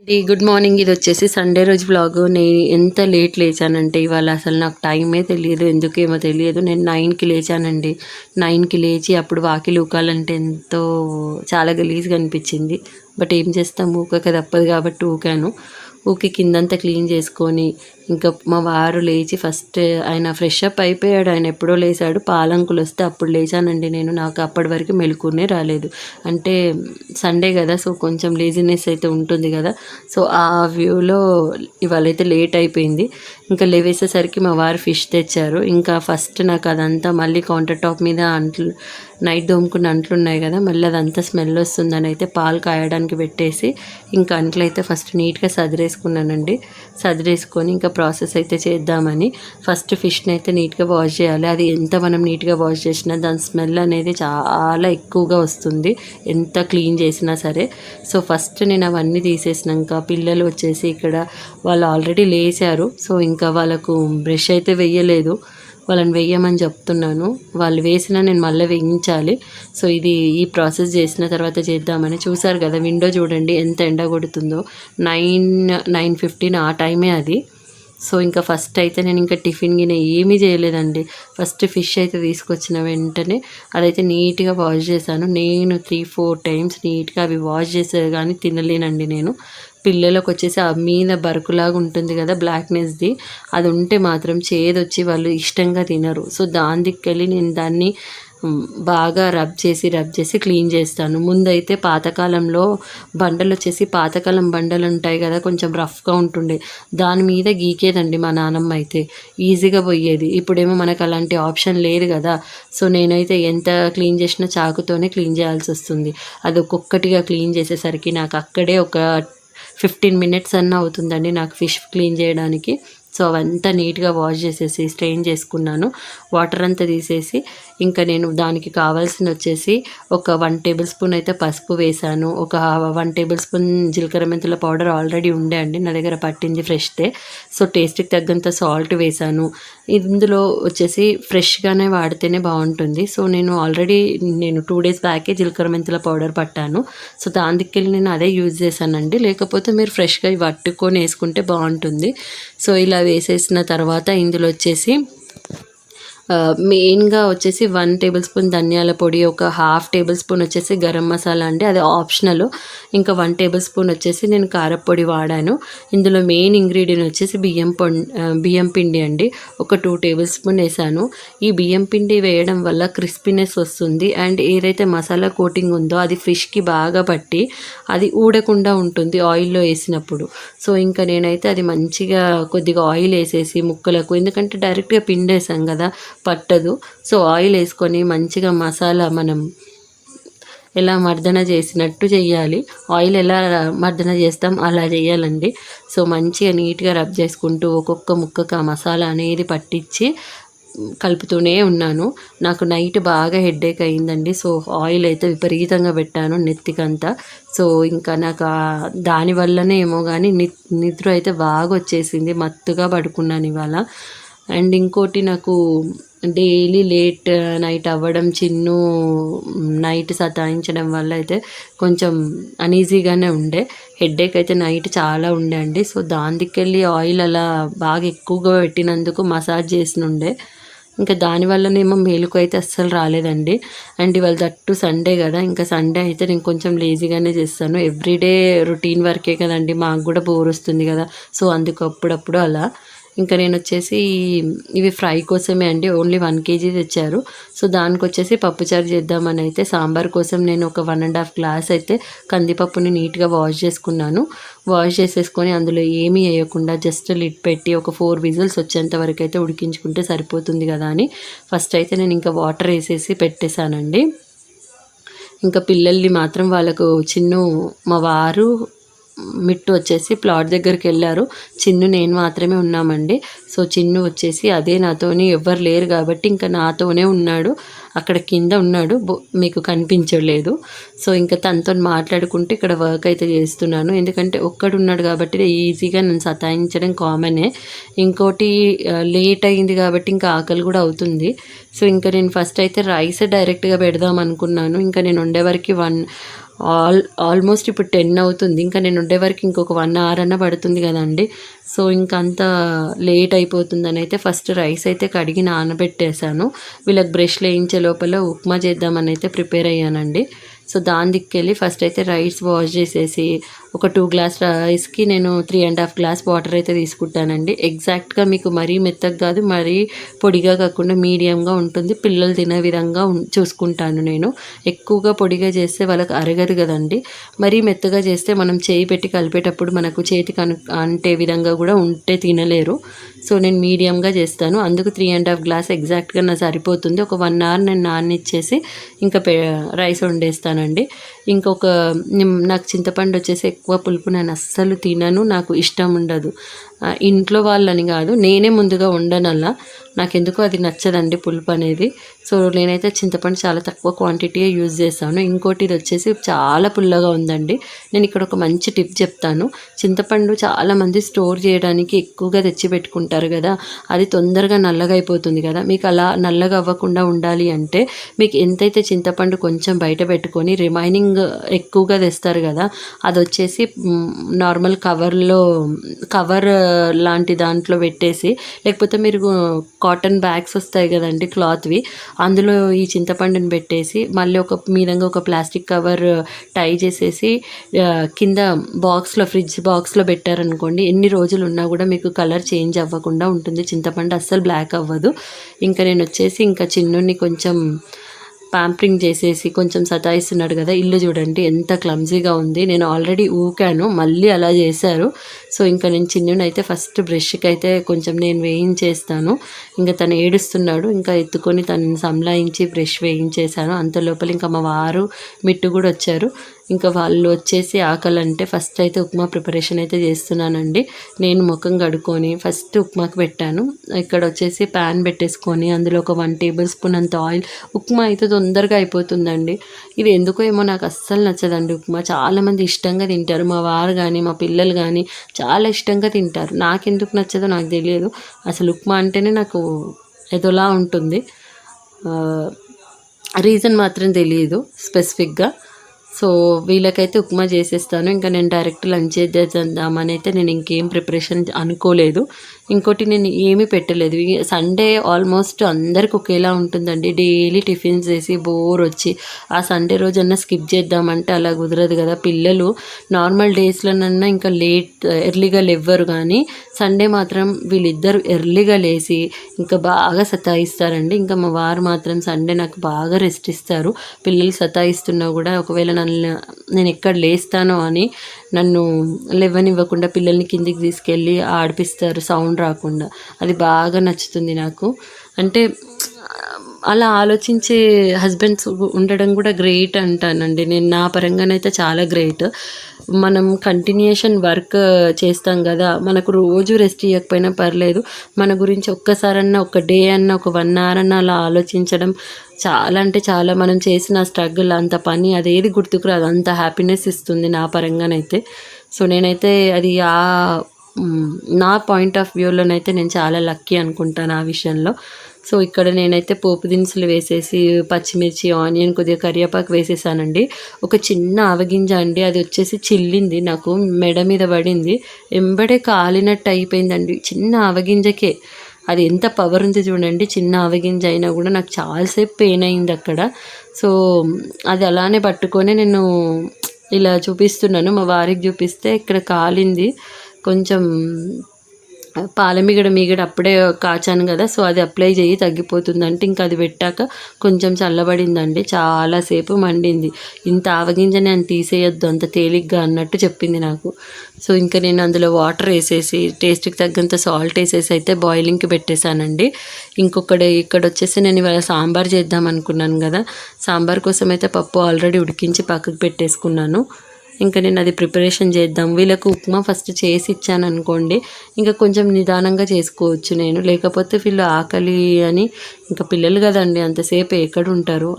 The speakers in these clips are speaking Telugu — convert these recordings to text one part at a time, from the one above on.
అండి గుడ్ మార్నింగ్ ఇది వచ్చేసి సండే రోజు బ్లాగ్ నేను ఎంత లేట్ లేచానంటే ఇవాళ అసలు నాకు టైమే తెలియదు ఎందుకేమో తెలియదు. నేను నైన్కి లేచానండి. నైన్కి లేచి అప్పుడు వాకిలి ఊకాలంటే ఎంతో చాలా గలీజ్గా అనిపించింది. బట్ ఏం చేస్తాం? ఊకక తప్పదు కాబట్టి ఊకాను. ఊకి కిందంతా క్లీన్ చేసుకొని ఇంకా మా వారు లేచి ఫస్ట్ ఆయన ఫ్రెష్ అప్ అయిపోయాడు. ఆయన ఎప్పుడో లేచాడు. పాలంకులు వస్తే అప్పుడు లేచానండి నేను. నాకు అప్పటి వరకు మెలుకునే రాలేదు. అంటే సండే కదా సో కొంచెం లేజినెస్ అయితే ఉంటుంది కదా. సో ఆ వ్యూలో ఇవాళైతే లేట్ అయిపోయింది. ఇంకా లేవేసేసరికి మా వారు ఫిష్ తెచ్చారు. ఇంకా ఫస్ట్ నాకు అదంతా మళ్ళీ కౌంటర్ టాప్ మీద అంట్లు నైట్ దోముకున్న అంట్లు ఉన్నాయి కదా మళ్ళీ అదంతా స్మెల్ వస్తుందని అయితే పాలు కాయడానికి పెట్టేసి ఇంకా అంట్లు అయితే ఫస్ట్ నీట్గా సదిరేసుకున్నానండి. సదిరేసుకొని ఇంకా ప్రాసెస్ అయితే చేద్దామని ఫస్ట్ ఫిష్ని అయితే నీట్గా వాష్ చేయాలి. అది ఎంత మనం నీట్గా వాష్ చేసినా దాని స్మెల్ అనేది చాలా ఎక్కువగా వస్తుంది ఎంత క్లీన్ చేసినా సరే. సో ఫస్ట్ నేను అవన్నీ తీసేసినాక పిల్లలు వచ్చేసి ఇక్కడ వాళ్ళు ఆల్రెడీ లేచారు. సో ఇంకా వాళ్ళకు బ్రష్ అయితే వెయ్యలేదు వాళ్ళని వేయమని చెప్తున్నాను. వాళ్ళు వేసినా నేను మళ్ళీ వేయించాలి. సో ఇది ఈ ప్రాసెస్ చేసిన తర్వాత చేద్దామని చూసారు కదా విండో చూడండి ఎంత ఎండ కొడుతుందో నైన్ నైన్ ఫిఫ్టీన్ ఆ టైమే అది. సో ఇంకా ఫస్ట్ అయితే నేను ఇంకా టిఫిన్ గిన్నె ఏమీ చేయలేదండి. ఫస్ట్ ఫిష్ అయితే తీసుకొచ్చిన వెంటనే అదైతే నీట్గా వాష్ చేశాను. నేను త్రీ ఫోర్ టైమ్స్ నీట్గా అవి వాష్ చేసేది కానీ తినలేనండి నేను. పిల్లలకు వచ్చేసి ఆ మీద బరుకులాగా ఉంటుంది కదా బ్లాక్నెస్ది అది ఉంటే మాత్రం చేదొచ్చి వాళ్ళు ఇష్టంగా తినరు. సో దాని దిక్కెళ్ళి నేను దాన్ని బాగా రబ్ చేసి రబ్ చేసి క్లీన్ చేస్తాను. ముందైతే పాతకాలంలో బండలు వచ్చేసి పాతకాలం బండలు ఉంటాయి కదా కొంచెం రఫ్గా ఉంటుండే. దాని మీద గీకేదండి మా నానమ్మ అయితే. ఈజీగా పోయేది. ఇప్పుడేమో మనకు అలాంటి ఆప్షన్ లేదు కదా. సో నేనైతే ఎంత క్లీన్ చేసినా చాకుతోనే క్లీన్ చేయాల్సి వస్తుంది. అది ఒక్కొక్కటిగా క్లీన్ చేసేసరికి నాకు అక్కడే ఒక ఫిఫ్టీన్ మినిట్స్ అన్న అవుతుందండి నాకు ఫిష్ క్లీన్ చేయడానికి. సో అవంతా నీట్గా వాష్ చేసేసి స్ట్రెయిన్ చేసుకున్నాను. వాటర్ అంతా తీసేసి ఇంకా నేను దానికి కావాల్సిన వచ్చేసి ఒక వన్ టేబుల్ స్పూన్ అయితే పసుపు వేసాను ఒక వన్ టేబుల్ స్పూన్ జీలకర్ర మెంతుల పౌడర్ ఆల్రెడీ ఉండే అండి. నా దగ్గర పట్టింది ఫ్రెష్దే సో టేస్ట్కి తగ్గంత సాల్ట్ వేసాను ఇందులో వచ్చేసి ఫ్రెష్గానే వాడితేనే బాగుంటుంది. సో నేను ఆల్రెడీ నేను టూ డేస్ బ్యాకే జీలకర్ర మెంతుల పౌడర్ పట్టాను. సో దానికెళ్ళి నేను అదే యూజ్ చేశానండి. లేకపోతే మీరు ఫ్రెష్గా ఇవి పట్టుకొని వేసుకుంటే బాగుంటుంది. సో ఇలా వేసేసిన తర్వాత ఇందులో వచ్చేసి మెయిన్గా వచ్చేసి వన్ టేబుల్ స్పూన్ ధనియాల పొడి ఒక హాఫ్ టేబుల్ స్పూన్ వచ్చేసి గరం మసాలా అండి అది ఆప్షనల్ ఇంకా వన్ టేబుల్ స్పూన్ వచ్చేసి నేను కారపొడి వాడాను. ఇందులో మెయిన్ ఇంగ్రీడియంట్ వచ్చేసి బియ్యం పొం బియ్యం పిండి అండి ఒక టూ టేబుల్ స్పూన్ వేసాను. ఈ బియ్యం పిండి వేయడం వల్ల క్రిస్పీనెస్ వస్తుంది అండ్ ఏదైతే మసాలా కోటింగ్ ఉందో అది ఫిష్కి బాగా పట్టి అది ఊడకుండా ఉంటుంది ఆయిల్లో వేసినప్పుడు. సో ఇంకా నేనైతే అది మంచిగా కొద్దిగా ఆయిల్ వేసేసి ముక్కలకు ఎందుకంటే డైరెక్ట్గా పిండి వేసాం కదా పట్టదు. సో ఆయిల్ వేసుకొని మంచిగా మసాలా మనం ఎలా మర్దన చేసినట్టు చేయాలి ఆయిల్ ఎలా మర్దన చేస్తాం అలా చేయాలండి సో మంచిగా నీట్గా రబ్ చేసుకుంటూ ఒక్కొక్క ముక్కకు ఆ మసాలా అనేది పట్టించి కలుపుతూనే ఉన్నాను. నాకు నైట్ బాగా హెడ్ఏక్ అయిందండి. సో ఆయిల్ అయితే విపరీతంగా పెట్టాను నెత్తికంతా. సో ఇంకా నాకు దానివల్లనే ఏమో కానీ ని- నిద్ర అయితే బాగా వచ్చేసింది. మత్తుగా పడుకున్నాను ఇవాళ. అండ్ ఇంకోటి నాకు డైలీ లేట్ నైట్ అవ్వడం చిన్ను నైట్ సతాయించడం వల్ల అయితే కొంచెం అనీజీగానే ఉండే. హెడ్ఏక్ అయితే నైట్ చాలా ఉండే అండి. సో దానికెళ్ళి ఆయిల్ అలా బాగా ఎక్కువగా పెట్టినందుకు మసాజ్ చేసినుండే. ఇంకా దానివల్లనేమో మేలుకు అయితే అస్సలు రాలేదండి. అండ్ ఇవాళ దట్టు సండే కదా ఇంకా సండే అయితే నేను కొంచెం లేజీగానే చేస్తాను. ఎవ్రీడే రొటీన్ వర్కే కదండి మాకు కూడా బోర్ వస్తుంది కదా. సో అందుకు అప్పుడప్పుడు అలా. ఇంకా నేను వచ్చేసి ఇవి ఫ్రై కోసమే అండి ఓన్లీ వన్ కేజీ తెచ్చారు. సో దానికి వచ్చేసి పప్పుచారు చేద్దామని అయితే సాంబార్ కోసం నేను ఒక వన్ అండ్ హాఫ్ గ్లాస్ అయితే కందిపప్పుని నీట్గా వాష్ చేసుకున్నాను. వాష్ చేసేసుకొని అందులో ఏమీ వేయకుండా జస్ట్ లిడ్ పెట్టి ఒక ఫోర్ విజిల్స్ వచ్చేంత వరకు అయితే ఉడికించుకుంటే సరిపోతుంది కదా అని ఫస్ట్ అయితే నేను ఇంకా వాటర్ వేసేసి పెట్టేశానండి. ఇంకా పిల్లల్ని మాత్రం వాళ్ళకు చిన్న మా వారు మిట్టు వచ్చేసి ప్లాట్ దగ్గరికి వెళ్ళారు. చిన్ను నేను మాత్రమే ఉన్నామండి. సో చిన్ను వచ్చేసి అదే నాతోని ఎవ్వరు లేరు కాబట్టి ఇంకా నాతోనే ఉన్నాడు. అక్కడ కింద ఉన్నాడు. మీకు కనిపించలేదు. సో ఇంకా తనతో మాట్లాడుకుంటూ ఇక్కడ వర్క్ అయితే చేస్తున్నాను. ఎందుకంటే ఒక్కడు ఉన్నాడు కాబట్టి ఈజీగా నన్ను సతాయించడం కామనే ఇంకోటి లేట్ అయింది కాబట్టి ఇంకా ఆకలి కూడా అవుతుంది. సో ఇంకా నేను ఫస్ట్ అయితే రైస్ డైరెక్ట్గా పెడదాం అనుకున్నాను. ఇంకా నేను ఉండేవరకు వన్ ఆల్ ఆల్మోస్ట్ ఇప్పుడు టెన్ అవుతుంది. ఇంకా నేను ఉండే వరకు ఇంకొక వన్ అవర్ అన్న పడుతుంది కదండి. సో ఇంకా అంత లేట్ అయిపోతుందని అయితే ఫస్ట్ రైస్ అయితే కడిగి నానబెట్టేశాను. వీళ్ళకి బ్రష్లు వేయించే లోపల ఉప్మా చేద్దామని అయితే ప్రిపేర్ అయ్యానండి. సో దాని దిక్కెళ్ళి ఫస్ట్ అయితే రైస్ వాష్ చేసేసి ఒక టూ గ్లాస్ రైస్కి నేను three and half glass water అయితే తీసుకుంటానండి. ఎగ్జాక్ట్గా మీకు మరీ మెత్తగా కాదు మరీ పొడిగా కాకుండా మీడియంగా ఉంటుంది. పిల్లలు తినే విధంగా ఉం- చూసుకుంటాను నేను. ఎక్కువగా పొడిగా చేస్తే వాళ్ళకి అరగదు కదండి. మరీ మెత్తగా చేస్తే మనం చేయి పెట్టి కలిపేటప్పుడు మనకు చేతికి అను అంటే విధంగా కూడా ఉంటే తినలేరు. సో నేను మీడియంగా చేస్తాను. అందుకు త్రీ అండ్ హాఫ్ గ్లాస్ ఎగ్జాక్ట్గా నా సరిపోతుంది. ఒక వన్ అవర్ నేను నాననిచ్చేసి ఇంకా రైస్ రైస్ వండేస్తానండి ఇంకొక నాకు చింతపండు వచ్చేసి ఎక్కువ పులుపు నేను అస్సలు తినను నాకు ఇష్టం ఉండదు. ఇంట్లో వాళ్ళని కాదు నేనే ముందుగా ఉండనల్లా నాకెందుకో అది నచ్చదండి పులుపు అనేది. సో నేనైతే చింతపండు చాలా తక్కువ క్వాంటిటీయే యూజ్ చేస్తాను. ఇంకోటి ఇది వచ్చేసి చాలా పుల్లగా ఉందండి. నేను ఇక్కడ ఒక మంచి టిప్ చెప్తాను. చింతపండు చాలామంది స్టోర్ చేయడానికి ఎక్కువగా తెచ్చి పెట్టుకుంటారు కదా అది తొందరగా నల్లగా అయిపోతుంది కదా. మీకు అలా నల్లగా అవ్వకుండా ఉండాలి అంటే మీకు ఎంతైతే చింతపండు కొంచెం బయట పెట్టుకొని రిమైనింగ్ ఎక్కువగా తెస్తారు కదా. అది వచ్చేసి నార్మల్ కవర్లో కవర్ లాంటి దాంట్లో పెట్టేసి లేకపోతే మీరు కాటన్ బ్యాగ్స్ వస్తాయి కదండి క్లాత్వి అందులో ఈ చింతపండుని పెట్టేసి మళ్ళీ ఒక మీదంగా ఒక ప్లాస్టిక్ కవర్ టై చేసేసి కింద బాక్స్లో ఫ్రిడ్జ్ బాక్స్లో పెట్టారనుకోండి ఎన్ని రోజులు ఉన్నా కూడా మీకు కలర్ చేంజ్ అవ్వకుండా ఉంటుంది. చింతపండు అస్సలు బ్లాక్ అవ్వదు. ఇంకా నేను వచ్చేసి ఇంకా చిన్నుని కొంచెం ప్యాంపరింగ్ చేసేసి కొంచెం సతాయిస్తున్నాడు కదా ఇల్లు చూడండి ఎంత క్లమ్జీగా ఉంది. నేను ఆల్రెడీ ఊకాను మళ్ళీ అలా చేశారు. సో ఇంకా నేను చిన్నుని అయితే ఫస్ట్ బ్రష్కి అయితే కొంచెం నేను వేయించేస్తాను. ఇంకా తను ఏడుస్తున్నాడు ఇంకా ఎత్తుకొని తనని సంలాయించి బ్రష్ వేయించేశాను. అంత లోపల ఇంకా మా వారు మిట్టు కూడా వచ్చారు. ఇంకా వాళ్ళు వచ్చేసి ఆకలి అంటే ఫస్ట్ అయితే ఉప్మా ప్రిపరేషన్ అయితే చేస్తున్నానండి. నేను ముఖం కడుక్కొని ఫస్ట్ ఉప్మాకి పెట్టాను. ఇక్కడ వచ్చేసి ప్యాన్ పెట్టేసుకొని అందులో ఒక వన్ టేబుల్ స్పూన్ అంత ఆయిల్ ఉప్మా అయితే తొందరగా అయిపోతుందండి. ఇది ఎందుకో ఏమో నాకు అస్సలు నచ్చదండి ఉప్మా. చాలామంది ఇష్టంగా తింటారు. మా వారు కానీ మా పిల్లలు కానీ చాలా ఇష్టంగా తింటారు. నాకెందుకు నచ్చదో నాకు తెలియదు. అసలు ఉప్మా అంటేనే నాకు ఏదోలా ఉంటుంది. రీజన్ మాత్రం తెలియదు స్పెసిఫిక్గా సో వీళ్ళకైతే ఉప్మా చేసేస్తాను. ఇంకా నేను డైరెక్ట్ లంచ్ చేద్దామని అయితే నేను ఇంకేం ప్రిపరేషన్ అనుకోలేదు. ఇంకోటి నేను ఏమీ పెట్టలేదు. సండే ఆల్మోస్ట్ అందరికి ఒకేలా ఉంటుందండి. డైలీ టిఫిన్స్ చేసి బోర్ వచ్చి ఆ సండే రోజన్నా స్కిప్ చేద్దామంటే అలా కుదరదు కదా. పిల్లలు నార్మల్ డేస్లోనన్నా ఇంకా లేట్ ఎర్లీగా లేవ్వరు కానీ సండే మాత్రం వీళ్ళిద్దరు ఎర్లీగా లేచి ఇంకా బాగా సతాయిస్తారండి. ఇంకా మా వారు మాత్రం సండే నాకు బాగా రెస్ట్ ఇస్తారు. పిల్లలు సతాయిస్తున్నా కూడా ఒకవేళ నన్ను నేను ఎక్కడ లేస్తానో అని నన్ను లేవనివ్వకుండా పిల్లల్ని కిందికి తీసుకెళ్ళి ఆడిపిస్తారు సౌండ్ రాకుండా. అది బాగా నచ్చుతుంది నాకు. అంటే అలా ఆలోచించే హస్బెండ్స్ ఉండడం కూడా గ్రేట్ అంటానండి. నేను నా పరంగానైతే చాలా గ్రేట్. మనం కంటిన్యూషన్ వర్క్ చేస్తాం కదా మనకు రోజు రెస్ట్ ఇవ్వకపోయినా పర్లేదు. మన గురించి ఒక్కసారన్నా ఒక డే అన్న ఒక వన్ అవర్ అన్న అలా ఆలోచించడం చాలా అంటే చాలా. మనం చేసిన స్ట్రగుల్ అంత పని అదేది గుర్తుకు రాదు. అంత హ్యాపీనెస్ ఇస్తుంది నా పరంగానైతే. సో నేనైతే అది ఆ నా పాయింట్ ఆఫ్ వ్యూలోనైతే నేను చాలా లక్కీ అనుకుంటాను ఆ విషయంలో. సో ఇక్కడ నేనైతే పోపు దినుసులు వేసేసి పచ్చిమిర్చి ఆనియన్ కొద్దిగా కరివేపాకు వేసేసానండి. ఒక చిన్న ఆవగింజ అండి. అది వచ్చేసి చిల్లింది. నాకు మెడ మీద పడింది. ఎంబడే కాలినట్టు అయిపోయిందండి. చిన్న ఆవగింజకే. అది ఎంత పవర్ ఉంది చూడండి. చిన్న ఆవగింజ అయినా కూడా నాకు చాలాసేపు పెయిన్ అయింది అక్కడ. సో అది అలానే పట్టుకొని నేను ఇలా చూపిస్తున్నాను. మా వారికి చూపిస్తే ఇక్కడ కాలింది. కొంచెం పాలమిగడ మీగడ అప్పుడే కాచాను కదా సో అది అప్లై చేయి తగ్గిపోతుంది అంటే ఇంకా అది పెట్టాక కొంచెం చల్లబడిందండి. చాలాసేపు మండింది. ఇంత ఆవగింజ నేను తీసేయొద్దు అంత తేలిగ్గా అన్నట్టు చెప్పింది నాకు. సో ఇంకా నేను అందులో వాటర్ వేసేసి టేస్ట్కి తగ్గంత సాల్ట్ వేసేసి అయితే బాయిలింగ్కి పెట్టేశానండి. ఇంకొకటి ఇక్కడ వచ్చేసి నేను ఇవాళ సాంబార్ చేద్దాం అనుకున్నాను కదా సాంబార్ కోసం అయితే పప్పు ఆల్రెడీ ఉడికించి పక్కకు పెట్టేసుకున్నాను. ఇంకా నేను అది ప్రిపరేషన్ చేద్దాం. వీళ్ళకు ఉప్మా ఫస్ట్ చేసి ఇచ్చాను అనుకోండి ఇంకా కొంచెం నిదానంగా చేసుకోవచ్చు నేను. లేకపోతే వీళ్ళు ఆకలి అని ఇంకా పిల్లలు కదండి అంతసేపు ఎక్కడ ఉంటారు?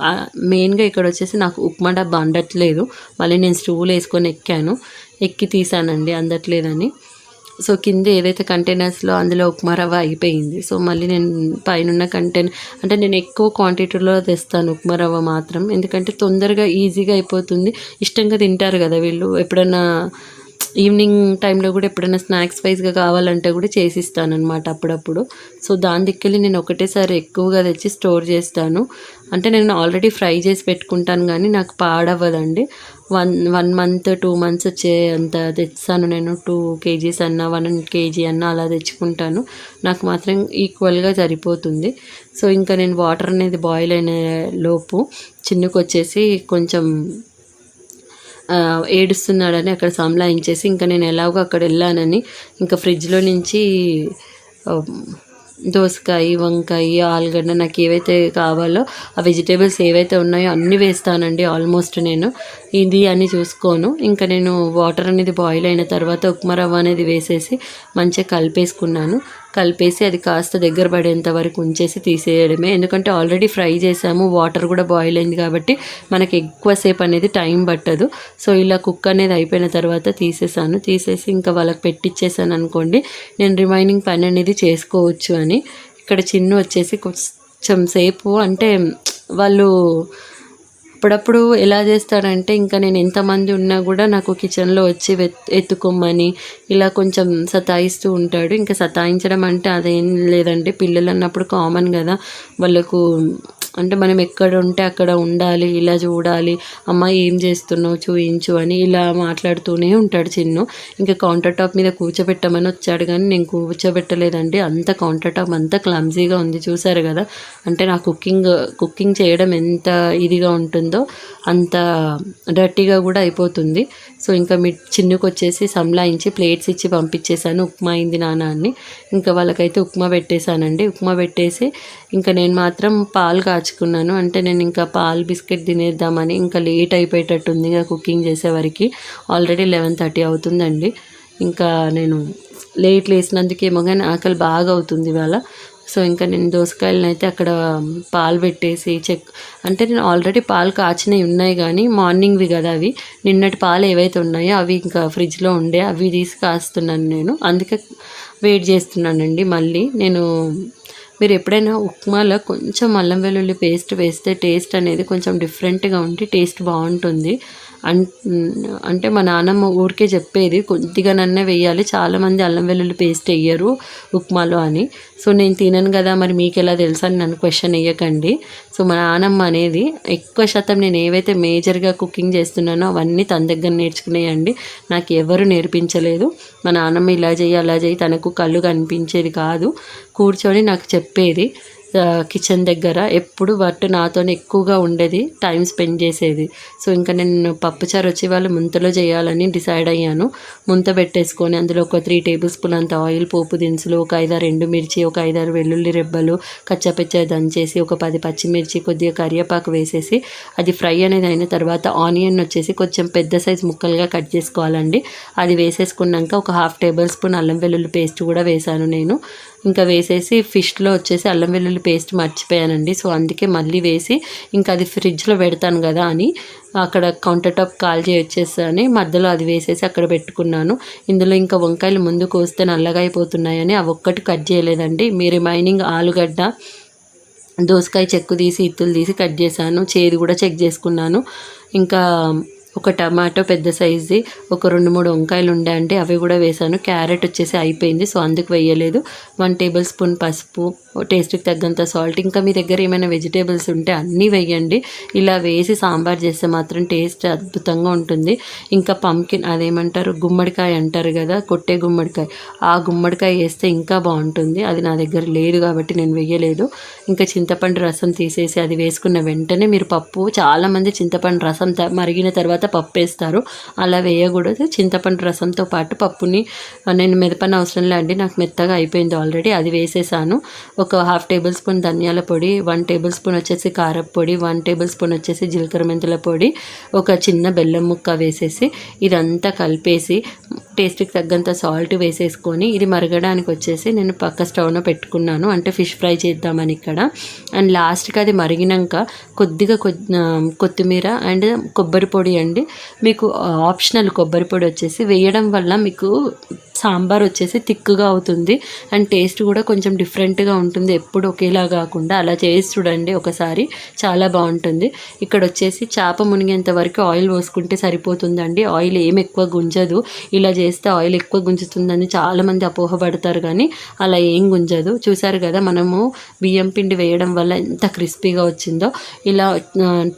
మెయిన్గా ఇక్కడ వచ్చేసి నాకు ఉప్మా డబ్బా అందట్లేదు. మళ్ళీ నేను స్టూలు వేసుకొని ఎక్కాను. ఎక్కి తీసానండి అందట్లేదని. సో కింద ఏదైతే కంటైనర్స్లో అందులో ఉప్మా రవ్వ అయిపోయింది. సో మళ్ళీ నేను పైన కంటైనర్ అంటే నేను ఎక్కువ క్వాంటిటీలో తెస్తాను ఉప్మా రవ్వ మాత్రం. ఎందుకంటే తొందరగా ఈజీగా అయిపోతుంది. ఇష్టంగా తింటారు కదా వీళ్ళు. ఎప్పుడన్నా ఈవినింగ్ టైంలో కూడా ఎప్పుడైనా స్నాక్స్ వైజ్గా కావాలంటే కూడా చేసిస్తాను అనమాట అప్పుడప్పుడు. సో దాని దిక్కెళ్ళి నేను ఒకటేసారి ఎక్కువగా తెచ్చి స్టోర్ చేస్తాను. అంటే నేను ఆల్రెడీ ఫ్రై చేసి పెట్టుకుంటాను కానీ నాకు పాడవ్వదండి. One one month two months వచ్చే అంత తెస్తాను నేను. టూ కేజీస్ అన్న వన్ కేజీ అన్న అలా తెచ్చుకుంటాను. నాకు మాత్రం ఈక్వల్గా సరిపోతుంది. సో ఇంకా నేను వాటర్ అనేది బాయిల్ అయిన లోపు చిన్నుకు వచ్చేసి కొంచెం ఏడుస్తున్నాడని అక్కడ సంలాయించేసి ఇంకా నేను ఎలాగో అక్కడ వెళ్ళానని ఇంకా ఫ్రిడ్జ్లో నుంచి దోసకాయ వంకాయ ఆలుగడ్డ నాకు ఏవైతే కావాలో ఆ వెజిటేబుల్స్ ఏవైతే ఉన్నాయో అన్నీ వేస్తానండి ఆల్మోస్ట్ నేను. ఇది అని చూసుకోను. ఇంకా నేను వాటర్ అనేది బాయిల్ అయిన తర్వాత ఉప్మా రవ్వ అనేది వేసేసి మంచిగా కలిపేసుకున్నాను. కలిపేసి అది కాస్త దగ్గర పడేంత వరకు ఉంచేసి తీసేయడమే. ఎందుకంటే ఆల్రెడీ ఫ్రై చేసాము వాటర్ కూడా బాయిల్ అయింది కాబట్టి మనకి ఎక్కువసేపు అనేది టైం పట్టదు. సో ఇలా కుక్ అనేది అయిపోయిన తర్వాత తీసేసాను. తీసేసి ఇంకా వాళ్ళకి పెట్టిచ్చేసాను అనుకోండి నేను రిమైనింగ్ పని అనేది చేసుకోవచ్చు అని. ఇక్కడ చిన్న వచ్చేసి కొంచెం సేపు అంటే వాళ్ళు అప్పుడప్పుడు ఎలా చేస్తాడంటే ఇంకా నేను ఎంతమంది ఉన్నా కూడా నాకు కిచెన్లో వచ్చి వెత్ ఎత్తుకోమని ఇలా కొంచెం సతాయిస్తూ ఉంటాడు. ఇంకా సతాయించడం అంటే అదేం లేదండి. పిల్లలు అన్నప్పుడు కామన్ కదా వాళ్ళకు అంటే మనం ఎక్కడ ఉంటే అక్కడ ఉండాలి ఇలా చూడాలి అమ్మ ఏం చేస్తున్నావు చూయించు అని ఇలా మాట్లాడుతూనే ఉంటాడు చిన్ను. ఇంకా కౌంటర్ టాప్ మీద కూర్చోబెట్టమని వచ్చాడు కానీ నేను కూర్చోబెట్టలేదండి. అంత కౌంటర్ టాప్ అంతా క్లమ్జీగా ఉంది చూసారు కదా? అంటే నా కుకింగ్ కుకింగ్ చేయడం ఎంత ఇదిగా ఉంటుందో అంత డర్టీగా కూడా అయిపోతుంది. సో ఇంకా మీ చిన్నుకు వచ్చేసి సంలాయించి ప్లేట్స్ ఇచ్చి పంపించేశాను. ఉప్మా అయింది నాన్న అని ఇంకా వాళ్ళకైతే ఉప్మా పెట్టేశానండి. ఉప్మా పెట్టేసి ఇంకా నేను మాత్రం పాలు కాచుకున్నాను అంటే నేను ఇంకా పాలు బిస్కెట్ తినేద్దామని ఇంకా లేట్ అయిపోయేటట్టుంది ఇంకా కుకింగ్ చేసేవరకు. ఆల్రెడీ లెవెన్ థర్టీ అవుతుందండి. ఇంకా నేను లేట్ లేసినందుకేమో కానీ ఆకలి బాగా అవుతుంది ఇవాళ. సో ఇంకా నేను దోసకాయలను అయితే అక్కడ పాలు పెట్టేసి చెక్ అంటే నేను ఆల్రెడీ పాలు కాచినవి ఉన్నాయి కానీ మార్నింగ్వి కదా అవి. నిన్నటి పాలు ఏవైతే ఉన్నాయో అవి ఇంకా ఫ్రిడ్జ్లో ఉండే అవి తీసి కాస్తున్నాను నేను. అందుకే వెయిట్ చేస్తున్నానండి మళ్ళీ. నేను మీరు ఎప్పుడైనా ఉప్మాలో కొంచెం అల్లం వెల్లుల్లి పేస్ట్ వేస్తే టేస్ట్ అనేది కొంచెం డిఫరెంట్గా ఉండి టేస్ట్ బాగుంటుంది. అంటే మా నాన్నమ్మ ఊరికే చెప్పేది కొద్దిగానన్నే వేయాలి చాలామంది అల్లం వెల్లుల్లి పేస్ట్ వేయరు ఉప్మాలో అని. సో నేను తినను కదా మరి మీకు ఎలా తెలుసా అని నన్ను క్వశ్చన్ వేయకండి సో మా నాన్నమ్మ అనేది ఎక్కువ శాతం నేను ఏవైతే మేజర్గా కుకింగ్ చేస్తున్నానో అవన్నీ తన దగ్గర నేర్చుకునేయండి. నాకు ఎవరు నేర్పించలేదు. మా నాన్నమ్మ ఇలా చేయి అలా చేయి తనకు కళ్ళు కనిపించేది కాదు. కూర్చొని నాకు చెప్పేది కిచెన్ దగ్గర ఎప్పుడు వర్ట్ నాతో ఎక్కువగా ఉండేది టైం స్పెండ్ చేసేది. సో ఇంకా నేను పప్పుచారు వచ్చి వాళ్ళు ముంతలో చేయాలని డిసైడ్ అయ్యాను. ముంత పెట్టేసుకొని అందులో ఒక త్రీ టేబుల్ స్పూన్ అంత ఆయిల్ పోపు దినుసులు ఒక ఐదారు ఎండుమిర్చి ఒక ఐదారు వెల్లుల్లి రెబ్బలు కచ్చపెచ్చ దంచేసి ఒక పది పచ్చిమిర్చి కొద్దిగా కరివేపాకు వేసేసి అది ఫ్రై అనేది అయిన తర్వాత ఆనియన్ వచ్చేసి కొంచెం పెద్ద సైజ్ ముక్కలుగా కట్ చేసుకోవాలండి. అది వేసేసుకున్నాక ఒక హాఫ్ టేబుల్ స్పూన్ అల్లం వెల్లుల్లి పేస్ట్ కూడా వేసాను నేను. ఇంకా వేసేసి ఫిష్లో వచ్చేసి అల్లం వెల్లుల్లి పేస్ట్ మర్చిపోయానండి. సో అందుకే మళ్ళీ వేసి ఇంకా అది ఫ్రిడ్జ్లో పెడతాను కదా అని అక్కడ కౌంటర్ టాప్ కాల్ చేయొచ్చేసని మధ్యలో అది వేసేసి అక్కడ పెట్టుకున్నాను. ఇందులో ఇంకా వంకాయలు ముందు కోస్తే నల్లగా అయిపోతున్నాయని అవి ఒక్కటి కట్ చేయలేదండి. మీ రిమైనింగ్ ఆలుగడ్డ దోసకాయ చెక్కు తీసి ఇత్తులు తీసి కట్ చేశాను. చేదు కూడా చెక్ చేసుకున్నాను. ఇంకా ఒక టమాటో పెద్ద సైజుది ఒక రెండు మూడు వంకాయలు ఉండే అంటే అవి కూడా వేసాను క్యారెట్ వచ్చేసి అయిపోయింది సో అందుకు వేయలేదు. వన్ టేబుల్ స్పూన్ పసుపు టేస్ట్కి తగ్గంత సాల్ట్. ఇంకా మీ దగ్గర ఏమైనా వెజిటేబుల్స్ ఉంటే అన్నీ వేయండి. ఇలా వేసి సాంబార్ చేస్తే మాత్రం టేస్ట్ అద్భుతంగా ఉంటుంది. ఇంకా పంకిన్ అదేమంటారు? గుమ్మడికాయ అంటారు కదా కొట్టే గుమ్మడికాయ. ఆ గుమ్మడికాయ వేస్తే ఇంకా బాగుంటుంది. అది నా దగ్గర లేదు కాబట్టి నేను వేయలేదు. ఇంకా చింతపండు రసం తీసేసి అది వేసుకున్న వెంటనే మీరు పప్పు చాలామంది చింతపండు రసం త- మరిగిన తర్వాత పప్పు వేస్తారు. అలా వేయకూడదు. చింతపండు రసంతో పాటు పప్పుని నేను మెదపని అవసరం లేండి నాకు మెత్తగా అయిపోయింది ఆల్రెడీ. అది వేసేసాను. ఒక హాఫ్ టేబుల్ స్పూన్ ధనియాల పొడి వన్ టేబుల్ స్పూన్ వచ్చేసి కారం పొడి వన్ టేబుల్ స్పూన్ వచ్చేసి జీలకర్ర మెంతుల పొడి ఒక చిన్న బెల్లం ముక్క వేసేసి ఇదంతా కలిపేసి టేస్ట్కి తగ్గంత సాల్ట్ వేసేసుకొని ఇది మరగడానికి వచ్చేసి నేను పక్క స్టవ్లో పెట్టుకున్నాను. అంటే ఫిష్ ఫ్రై చేద్దామని ఇక్కడ. అండ్ లాస్ట్కి అది మరిగినాక కొద్దిగా కొత్తిమీర అండ్ కొబ్బరి పొడి అండి. మీకు ఆప్షనల్ కొబ్బరి పొడి వచ్చేసి వేయడం వల్ల మీకు సాంబార్ వచ్చేసి థిక్గా అవుతుంది. అండ్ టేస్ట్ కూడా కొంచెం డిఫరెంట్గా ఉంటుంది. ఎప్పుడు ఒకేలా కాకుండా అలా చేసి చూడండి ఒకసారి. చాలా బాగుంటుంది. ఇక్కడ వచ్చేసి చేప మునిగేంత వరకు ఆయిల్ పోసుకుంటే సరిపోతుందండి. ఆయిల్ ఏం ఎక్కువ గుంజదు. ఇలా చేస్తే ఆయిల్ ఎక్కువ గుంజుతుందని చాలామంది అపోహపడతారు కానీ అలా ఏం గుంజదు. చూసారు కదా మనము బియ్యం పిండి వేయడం వల్ల ఎంత క్రిస్పీగా వచ్చిందో. ఇలా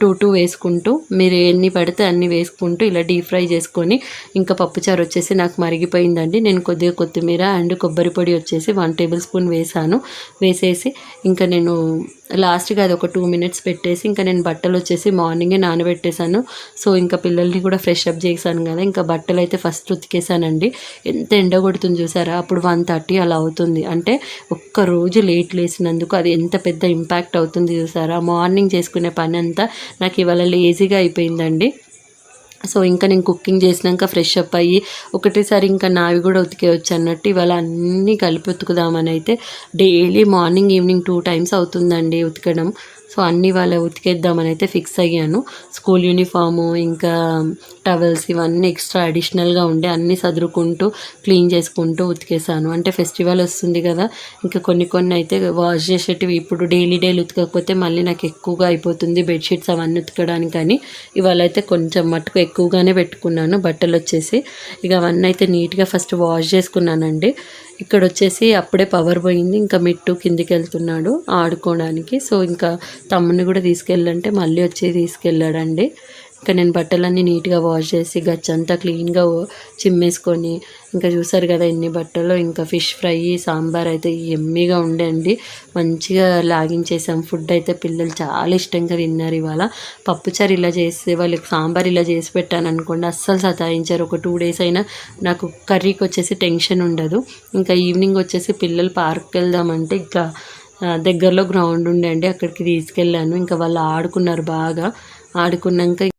టూ టూ వేసుకుంటూ మీరు ఎన్ని పడితే అన్ని వేసుకుంటూ ఇలా డీప్ ఫ్రై చేసుకొని ఇంకా పప్పుచారు వచ్చేసి నాకు మరిగిపోయిందండి. నేను నేను కొద్దిగా కొత్తిమీర అండ్ కొబ్బరి పొడి వచ్చేసి వన్ టేబుల్ స్పూన్ వేసాను. వేసేసి ఇంకా నేను లాస్ట్గా అది ఒక టూ మినిట్స్ పెట్టేసి ఇంకా నేను బట్టలు వచ్చేసి మార్నింగే నానబెట్టేశాను. సో ఇంకా పిల్లల్ని కూడా ఫ్రెష్ అప్ చేశాను కదా ఇంకా బట్టలు అయితే ఫస్ట్ ఉతికేసానండి ఎంత ఎండ కొడుతుంది చూసారా? అప్పుడు వన్ థర్టీ అలా అవుతుంది. అంటే ఒక్క రోజు లేట్ లేసినందుకు అది ఎంత పెద్ద ఇంపాక్ట్ అవుతుంది చూసారా? మార్నింగ్ చేసుకునే పని అంతా నాకు ఇవాళ లేజీగా అయిపోయిందండి. సో ఇంకా నేను కుకింగ్ చేసినాక ఫ్రెష్ అప్ అయ్యి ఒకటేసారి ఇంకా నావి కూడా ఉతికేయచ్చు అన్నట్టు ఇవాళ అన్నీ కలిపి ఉతుకుదామని అయితే daily morning evening two times అవుతుందండి ఉతకడం. సో అన్నీ వాళ్ళ ఉతికేద్దామని అయితే ఫిక్స్ అయ్యాను. స్కూల్ యూనిఫాము ఇంకా టవల్స్ ఇవన్నీ ఎక్స్ట్రా అడిషనల్గా ఉండే అన్నీ సదురుకుంటూ క్లీన్ చేసుకుంటూ ఉతికేసాను. అంటే ఫెస్టివల్ వస్తుంది కదా ఇంకా కొన్ని కొన్ని అయితే వాష్ చేసేటివి ఇప్పుడు డైలీ డైలీ ఉతకకపోతే మళ్ళీ నాకు ఎక్కువగా అయిపోతుంది బెడ్షీట్స్ అవన్నీ ఉతకడానికి అని. ఇవాళ అయితే కొంచెం మట్టుకు ఎక్కువగానే పెట్టుకున్నాను బట్టలు వచ్చేసి. ఇక అవన్నీ అయితే నీట్గా ఫస్ట్ వాష్ చేసుకున్నానండి. ఇక్కడ వచ్చేసి అప్పుడే పవర్ పోయింది ఇంకా మిట్టు కిందికి వెళ్తున్నాడు ఆడుకోవడానికి. సో ఇంకా తమ్ముని కూడా తీసుకెళ్ళంటే మళ్ళీ వచ్చి తీసుకెళ్ళాడండి. ఇంకా నేను బట్టలన్నీ నీట్గా వాష్ చేసి గచ్చంతా క్లీన్గా చిమ్మేసుకొని ఇంకా చూసారు కదా ఎన్ని బట్టలు ఇంకా ఫిష్ ఫ్రై సాంబార్ అయితే ఎమ్మీగా ఉండండి మంచిగా లాగించేసాం ఫుడ్ అయితే పిల్లలు చాలా ఇష్టంగా తిన్నారు ఇవాళ. పప్పుచారు ఇలా చేసి వాళ్ళకి సాంబార్ ఇలా చేసి పెట్టాను అనుకోండి అస్సలు సతాయించారు. ఒక టూ డేస్ అయినా నాకు కర్రీకి వచ్చేసి టెన్షన్ ఉండదు. ఇంకా ఈవినింగ్ వచ్చేసి పిల్లలు పార్క్కి వెళ్దామంటే ఇంకా దగ్గరలో గ్రౌండ్ ఉండే అండి. అక్కడికి తీసుకెళ్ళాను. ఇంకా వాళ్ళు ఆడుకున్నారు బాగా. ఆడుకున్నాక